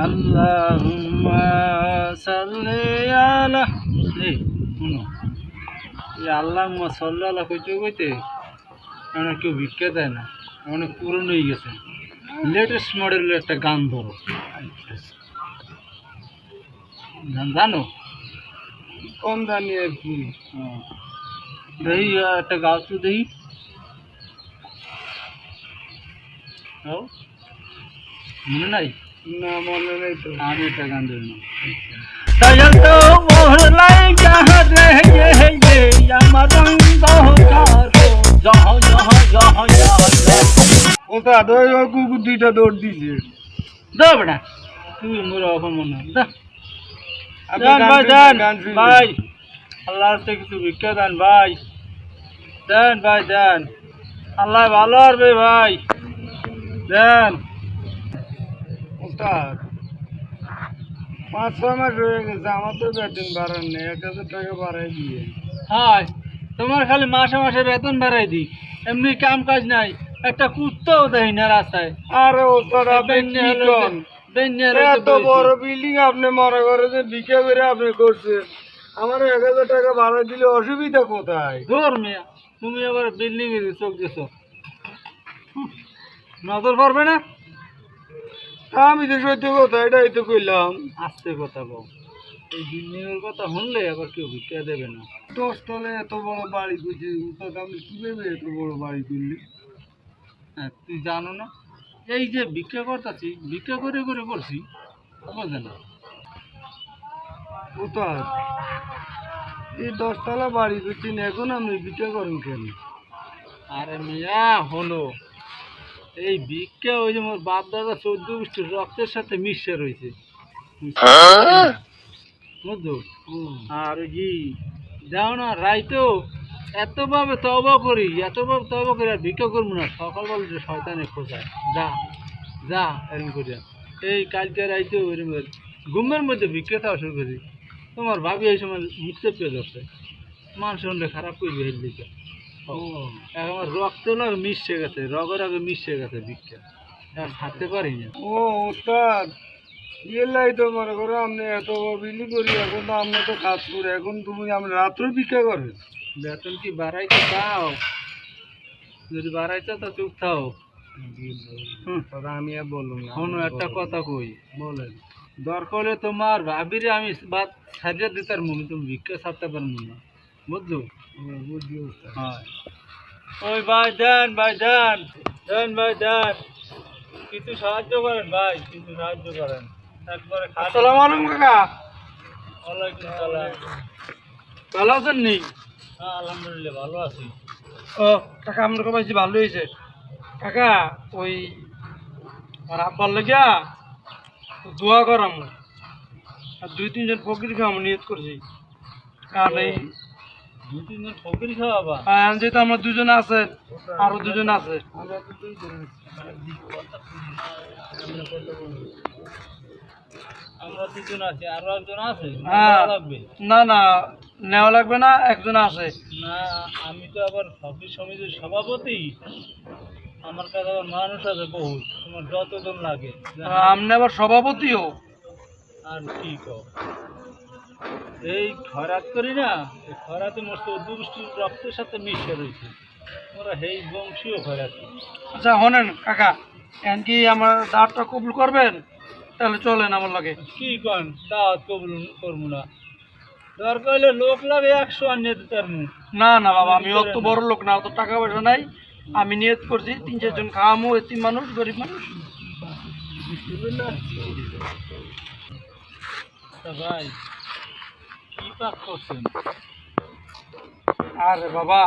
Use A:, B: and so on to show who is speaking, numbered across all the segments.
A: আল্লাহুম্মা সাল্লি আলা এই শুনো। এই আল্লাহুম্মা সাল্লি আলা কইতে কইতে এখন কেউ ভিক্ষা দেয় না অনেক পুরনো হয়ে গেছে। লেটেস্ট মডেলের একটা গান ধরো। গান জানো?
B: কম জানি আর কি?
A: হ্যাঁ। দেখি একটা গাছ তো দেখি হ্যাঁ? মনে নাই?
B: না মনে নেই তো।
A: আমি একটা গান ধরি তাইল তো মোহলাই যাহা রে গে গে আমার রঙ্গ জহ জহ জহ জহ
B: ওটা দই কুকুর দুইটা দৌড় দিছে?
A: দে বেটা। তুই মোর অপমান দা
B: গান
A: ভাই
B: গান
A: ভাই আল্লাহ থেকে কিছু ভিক্ষা দেন ভাই। দেন ভাই দেন। আল্লাহ ভালো আসবে ভাই। দেন।
B: ওস্তাদ পাঁচ ছয় মাস হয়ে গেছে আমার তো বেতন বাড়ান নেই এক হাজার টাকা বাড়াই দিয়ে।
A: হাই তোমার খালি মাসে মাসে বেতন বাড়াই দি এমনি কাম কাজ নাই একটা কুত্তাও দেয় না রাস্তায়।
B: আরে?
A: বেন্যা হলো
B: এত বড় বিল্ডিং আপনি মনে করে যে বিকে করে আপনি করছেন। আমার এক হাজার টাকা ভাড়া দিলে অসুবিধা কোথায়?
A: ধর মিয়া তুমি আবার বিল্ডিং এর চোখ দিছো। নজর পড়বে না?
B: আমি তো সত্যি কথা এটাই তো কইলাম।
A: আস্তে কথা বল। এই বিল্ডিং এর কথা শুনলে আবার কেউ ভিক্ষা দেবে না।
B: দশতলে এত বড় বাড়ি করছি আমি কীভাবে এত বড় বাড়ি করলি
A: হ্যাঁ, তুই জানো না? এই যে ভিক্ষা করতেছি ভিক্ষা করে করে করছি বোঝে না।
B: কোথায়? এই দশতলা বাড়ি করছেন এখন আপনি বিক্রি করেন কেন?
A: আরে মিয়া হলো। এই ভিক্ষা ওই যে আমার বাপ দাদা চৌদ্দ গোষ্ঠীর রক্তের সাথে মিশে রয়েছে। আর ওই যাও না রাইতো এত এতভাবে তবা করি এত এতভাবে তবা করি আর ভিক্ষা করব না। সকাল সকালবেলা যে শয়তানে খোঁজায় যা যা এরকম করিয়া। এই কালকে রাইতে ওইরকম ঘুমের মধ্যে ভিক্ষা শুরু করি। তোমার ভাবি এই সময় মুখ পেয়ে যাচ্ছে। মানুষ শুনলে খারাপ এর দিকে। এখন আমার রক্ত না মিশে গেছে রগের আগে মিশে গেছে ভিক্ষা আর হাঁটতে পারি না
B: ও ওস্তাদ এলাই তো মনে করো আপনি এত বিলি করি এখন তো আপনি তো কাজ করে এখন তুমি আপনি রাত্রে বিক্রি করেন
A: বেতন কি বাড়াইতে চাও? যদি বাড়াইতে তো চুপ থাও। হুম,
B: দাদা আমি আর বললাম না
A: শোনো একটা কথা কই।
B: বলেন।
A: দরকার হলে তোমার ভাবিরে আমি বাদ সারিয়ে দিতে পারব না, তুমি ভিক্ষা ছাড়তে পারব না। বুঝলো?
B: ও, বুঝি ওস্তাদ।
A: হয়। ওই ভাই দেন ভাই দেন। দেন ভাই দেন। কিছু সাহায্য করেন ভাই কিছু সাহায্য করেন। একবারে
B: আসসালামু আলাইকুম কাকা।
A: ওয়ালাইকুম সালাম
B: ভালো আছেন নি?
A: হ্যাঁ আলহামদুলিল্লাহ ভালো আছি।
B: ও কাকা আপনার কথা ভালো হয়েছে। কাকা ওই আর আব্বার লেগিয়া দোয়া করাম। আর দুই তিনজন ফকির খাওয়াম নিয়ত করছি। কারণ এই যেহেতু আমরা দুজন আছে আরও দুজন আছে।
A: আমরা দুজন আছি আরও একজন আছে?
B: হ্যাঁ। না না নেওয়া লাগবে না একজন আছে।
A: না আমি তো আবার ফকির সমিতির সভাপতি। আমার কাছে আবার মানুষ আছে বহু তোমার যতজন লাগে।
B: আপনি আবার সভাপতিও।
A: আর কি এই খরাত করি না এই খরাতে চৌদ্দ গোষ্ঠীর রক্তের সাথে মিশে রয়েছে। ওরা এই বংশীয় খরাত।
B: আচ্ছা হনেন কাকা এখন কি আমার দাঁতটা কবুল করবেন? তাহলে চলেন আমার লাগে।
A: কি কন দাওয়াত কবুল করব না। দরকার হলে লোক লাগে একশো আর নিয়ে দিতে পারব।
B: না না বাবা আমি অত বড় লোক না অত টাকা পয়সা নাই। আমি নিয়ত করছি তিন চারজন খাওয়ামো এতিম মানুষ গরিব মানুষ।
A: ভাই কি পাক করছেন?
B: আরে বাবা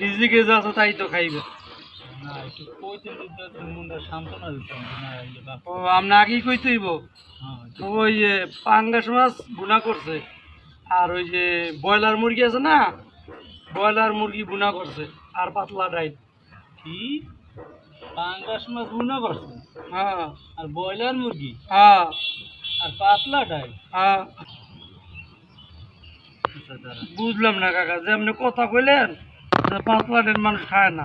B: রিজিকে যা তাই তো খাইবে।
A: না একটু কইতে দিতে তো সান্ত্বনা দিতাম যে না এই যে বাপ।
B: ও আপনি আগেই কইতে
A: হ্যাঁ
B: ওই যে পাঙ্গাস মাছ করছে আর ওই যে ব্রয়লার মুরগি আছে না ব্রয়লার মুরগি বুনা করছে আর পাতলা ডাইট
A: কি? পাঙ্গাস মাছ বুনা করছে?
B: হ্যাঁ।
A: আর ব্রয়লার মুরগি?
B: হ্যাঁ।
A: আর পাতলা
B: হ্যাঁ। বুঝলাম না কাকা যে আপনি কথা কইলেন যে পাতলা মানুষ খায় না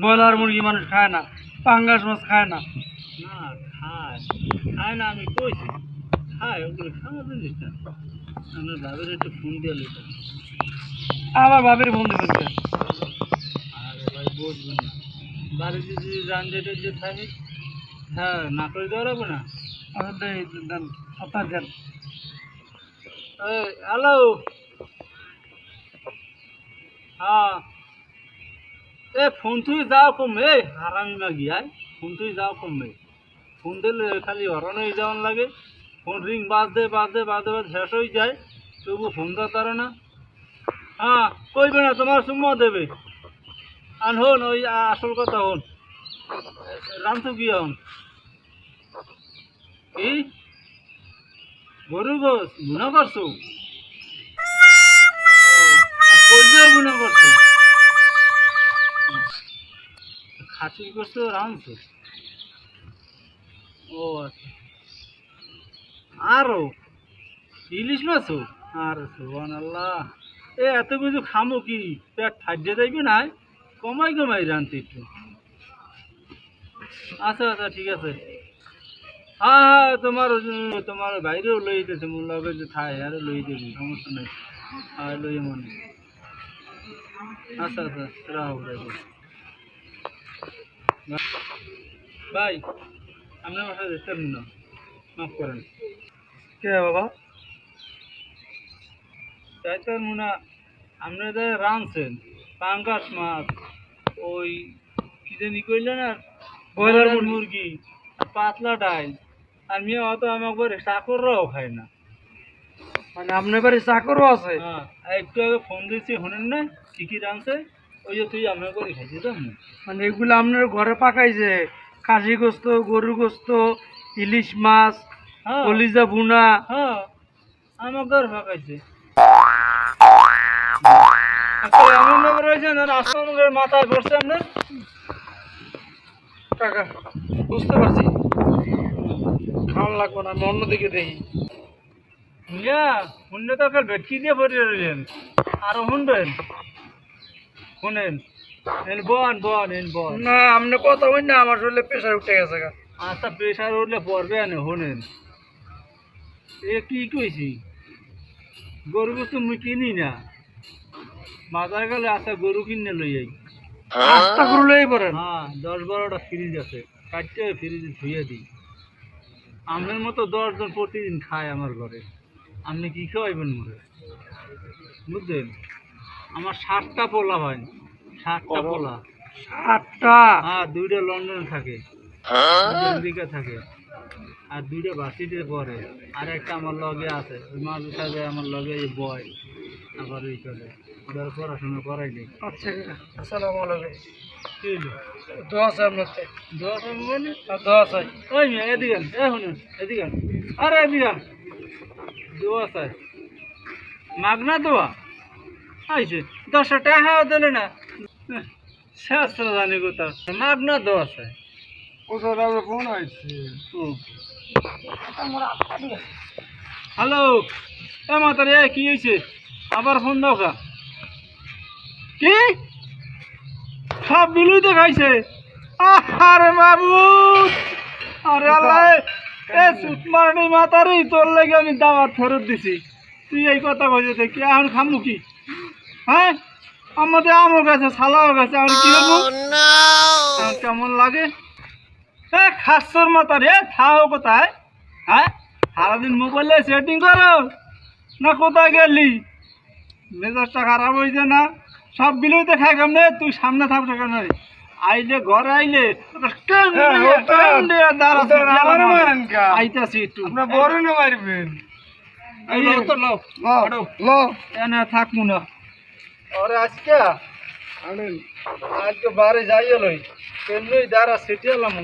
B: ব্রয়লার মুরগি মানুষ খায় না পাঙ্গাস মাছ খায় না।
A: না খায় খায় না আমি কইছি খায় ওগুলো খাওয়া জিনিস না আমার বাবার একটু ফোন দিয়ে
B: বন্ধু করছে
A: আরে ভাই বুঝবেন না। বাড়িতে যদি রান্না যে থাকে হ্যাঁ না করে দেওয়া যাবে না।
B: আচ্ছা দেন আপনার
A: হ্যালো এ ফোন তুই যাও কমে, হারামি মাগি, আয়, ফোন তুই যাও কমে। ফোন দিলে খালি হরণ হয়ে যাওয়ার লাগে। ফোন রিং বাজ দে বাজ দে বাজ দে বাজ শেষ হয়ে যায়। তবু ফোন দেওয়া তারা না। হ্যাঁ কইবে না, তোমার সুম্মা দেবে। আর হন, ওই আসল কথা হন। রামতো কি হন? কি? গরু গোস গুণা করছ? গুণা করছ? খাসি করছ? রাঁধছো ও আচ্ছা। আরও ইলিশ মাছও? আর সুবান আল্লাহ এ, এত কিছু খামো কি? পেট ফাটে যাইবে না? কমাই কমাই রাঁধতে একটু। আচ্ছা আচ্ছা ঠিক আছে। হ্যাঁ হ্যাঁ তোমার তোমার বাইরেও লই যেতেছে মোর লগে যে খায়, আরে লই দেবি, সমস্যা নেই। আর লই মনে আচ্ছা আচ্ছা রাখো ভাই আপনার বাসা না। মাফ করেন।
B: কে বাবা?
A: চাইতেন মনে আপনাদের রাঁধছেন পাঙ্গাস মাছ ওই কি জানি কইলেন আর?
B: ব্রয়লার মুরগি।
A: পাতলা ডাল আর মেয়ে অত আমাকে করে চাকররাও খায় না।
B: মানে আপনার বাড়ি চাকরও আছে?
A: হ্যাঁ একটু আগে ফোন দিয়েছি শুনেন না কি কি রাঁধছে ওই যে তুই আমার করে খাইছি তো?
B: মানে এগুলো আপনার ঘরে পাকাইছে খাসি গোস্ত গরু গোস্ত ইলিশ মাছ
A: হ্যাঁ।
B: কলিজা বুনা
A: হ্যাঁ আমার ঘর ফাঁকাইছে আচ্ছা, এমন ব্যাপার হয়েছে না? রাস্তার মাথায় পড়ছে আপনার?
B: টাকা বুঝতে পারছি। খাওয়ান লাগবো না আমি অন্যদিকে দেখি।
A: ইয়া শুনলে তো কাল ভেটকি দিয়ে পড়ে রইলেন। আরও শুনবেন? শুনেন। এন বন বন এন বন।
B: না আপনি কথা বল না আমার শরীরে প্রেশার উঠে গেছে গা।
A: আচ্ছা প্রেশার উঠলে পড়বে না শুনেন। এ কি কইছি? গরু বস্তু মুই কিনি না। বাজার গেলে আচ্ছা গরু কিনে লই যাই
B: রাস্তা করে লই পড়েন?
A: হ্যাঁ দশ বারোটা ফ্রিজ আছে। কাটতে ফ্রিজে ধুয়ে দিই। আমের মতো দশজন প্রতিদিন খায় আমার ঘরে। আপনি কি খাওয়াইবেন মুখে বুঝলেন? আমার সাতটা পোলা হয় সাতটা পোলা।
B: সাতটা?
A: হ্যাঁ দুইটা লন্ডনে থাকে আমেরিকা থাকে আর দুইটা ভার্সিটিতে পড়ে। আর একটা আমার লগে আছে ওই মাঝে সাথে আমার লগে এই বয় আবার এই করে ওদের পড়াশোনা করাই নেই।
B: আচ্ছা আসসালামু আলাইকুম।
A: কি হলো?
B: দোয়া আছে আপনার
A: করব মানে?
B: আর দোয়া চাই।
A: ওই এদিকে এ শুনুন এদিকে। আরে এদিকে। দোয়া চাই মাগনা দোয়া? আইছে দশটা টাকাও দিলে না। শাস্ত্র জানি কোথাও মাগনা দোয়া
B: ওদের আবার ফোন আইছে?
A: হ্যালো এ মাতারে এ কি হয়েছে আবার ফোন দাও কা কি? সব বিলুই তো খাইছে। আরে বাবু আরে আল্লাহ! এ সুতমারনি মাতারি তোর লাগে আমি দাওয়াত ফেরত দিছি। তুই এই কথা কইছে কি এখন খামু কি? হ্যাঁ? আমাদের আমও গেছে সালাও গেছে আর কি কেমন লাগে? এ খাসর মাতারি এ খাও কোথায়? হ্যাঁ? সারাদিন মোবাইলে সেটিং করো। না কোথায় গেলি? মেজাজটা খারাপ হয়েছে না? সব বিলুইতে খাই কেমনে? তুই সামনে থাকছো কেন আইলে ঘরে আইলে আইতাছি একটু।
B: বড় না মারবেন।
A: থাকব না আরে আজকে বাড়ি যাইয়ে লই। কেমনই দাঁড়া সেটি এলাম